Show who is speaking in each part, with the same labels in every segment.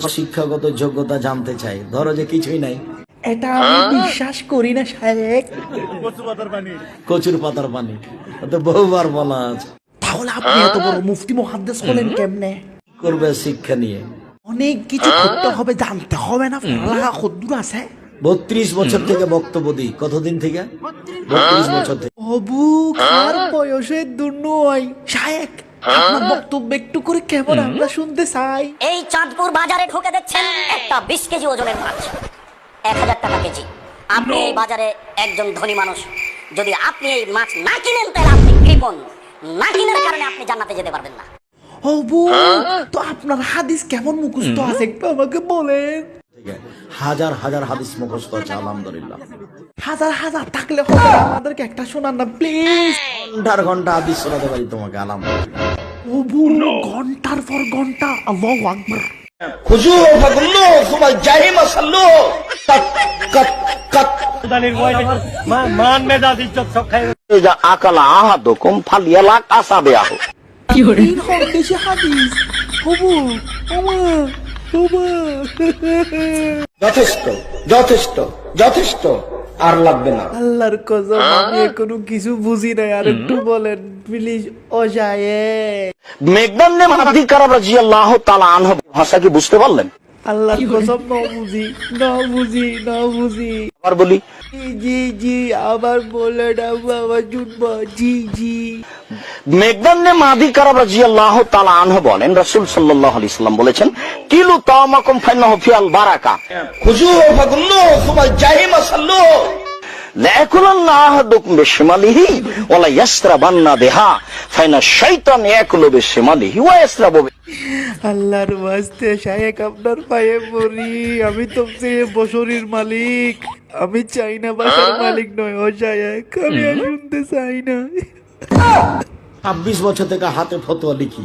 Speaker 1: শিক্ষাগত যোগ্যতা জানতে চাই। ধরো যে কিছুই নাই।
Speaker 2: এটা আমি বিশ্বাস করি না সাহেব।
Speaker 1: কচুর পাতার পানি। তো বহুবার বলা আছে।
Speaker 2: তাহলে আপনি এত বড় মুফতি মহাদ্দেশ হলেন কেমনে?
Speaker 1: করবে শিক্ষা নিয়ে।
Speaker 2: অনেক কিছু করতে হবে জানতে হবে না। পড়ালেখা কদ্দূর আছে।
Speaker 1: বত্রিশ বছর থেকে বক্তব্য দিই। কতদিন থেকে? বত্রিশ বছর। থেকে।
Speaker 2: অবু খার বয়সে দূর নয় সাহেব আপনার বক্তব্য একটু করে কেমন আমরা শুনতে চাই?
Speaker 3: এই চাঁদপুর বাজারে ঢুকে দেখছেন একটা বিশ কেজি ওজনের মাছ। এক হাজার টাকা কেজি। আপনি এই বাজারে একজন ধনী মানুষ। যদি আপনি এই মাছ না কিনেন তাহলে আপনি কৃপণ। না কিনার কারণে আপনি জান্নাতে যেতে পারবেন না।
Speaker 2: অবু তো আপনার হাদিস কেমন মুখস্থ আছে একটু আমাকে বলেন।
Speaker 1: হাজার হাজার হাদিস মুখস্থ আছে আলহামদুলিল্লাহ।
Speaker 2: হাজার হাজার থাকলে হবে। আমাদেরকে একটা শোনান না প্লিজ
Speaker 1: ঘণ্টার ঘণ্টা হাদিস শোনাতে পারি তোমাকে আলহামদুলিল্লাহ।
Speaker 2: ঘণ্টার পর ঘণ্টা আল্লাহু আকবার।
Speaker 1: খুজু ফাগুল্লু সুমা জাহিম সাল্লু কাত কাত কাত।
Speaker 4: মান মেজাজ ইজ্জত সব খাই।
Speaker 2: যা আকালা আহাদুকুম ফালিয়ালাক আসাবিয়াহু কি হরে এই হাদিস। হবু ওমা
Speaker 1: যথেষ্ট যথেষ্ট যথেষ্ট। আর লাগবে না।
Speaker 2: আল্লাহর কসম আমি এখনও কিছু বুঝি নাই। আর একটু বলেন প্লিজ অজায়ে।
Speaker 4: মেঘদান নে মাদি কারাব রাদিয়াল্লাহু তাআলা আনহু ভাষা কি বুঝতে পারলেন?
Speaker 2: আল্লাহর কসম না বুঝি না বুঝি না বুঝি।
Speaker 4: আবার বলি।
Speaker 2: জি জি আবার বলে না বাবা জুটবো। জি জি।
Speaker 4: মেঘদান নে মাদি কারাব রাদিয়াল্লাহু তাআলা আনহু বলেন রাসূল সাল্লাল্লাহু আলাইহি সাল্লাম বলেছেন কিলু তামাকুম ফাইনাহু ফিয়াল বারাকা।
Speaker 1: খুজু ফাগুল্লু সুমা জাহিম সাল্লু।
Speaker 2: আল্লাহর ওয়াস্তে শায়েক আপনার পায়ে পড়ি আমি তো বসরির মালিক। আমি চাই না বাসার মালিক নয় ও শায়েক আমি আর শুনতে চাই না।
Speaker 1: ছাব্বিশ বছর থেকে হাতে ফতোয়া লিখি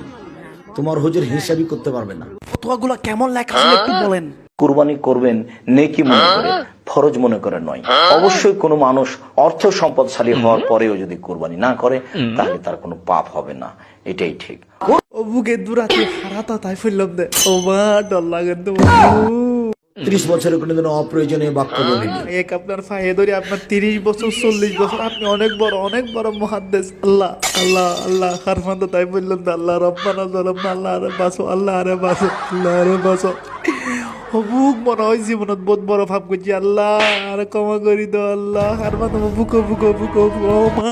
Speaker 1: তোমার হুজুর হিসাবই করতে পারবে না।
Speaker 2: ফতোয়াগুলো কেমন লেখা একটু বলেন।
Speaker 5: কুরবানি করবেন নেকি মনে করে। ফরজ মনে করে নয়। অবশ্যই কোনো মানুষ অর্থ সম্পদশালী হওয়ার পরেও যদি কোরবানি না করে তাহলে তার কোনো পাপ হবে না। এটাই ঠিক।
Speaker 2: ও বুকে দূরাতে হারাতা তাই ফেললাম দে। ও মা ডর লাগে তো।
Speaker 1: ত্রিশ বছরের কোনোদিন অপ্রয়োজনীয় বাক্য বলিনি।
Speaker 2: এক আপনার ধরে আপনার তিরিশ বছর চল্লিশ বছর আপনি অনেক বড় অনেক বড় মহাদ্দেশ। আল্লাহ আল্লাহ আল্লাহ খারফান তাই বললাম আল্লাহ রব্বানা জলম আল্লাহ আরে বাসো আল্লাহ আরে বাসো আল্লাহ আরে বাসো বুক মনে হয় জীবনত বহুত বড় ভাব করছি আল্লাহ, আর ক্ষমা করি দো আল্লাহ, আর মানে অবুক অবুক অবুক বুকো ও মা।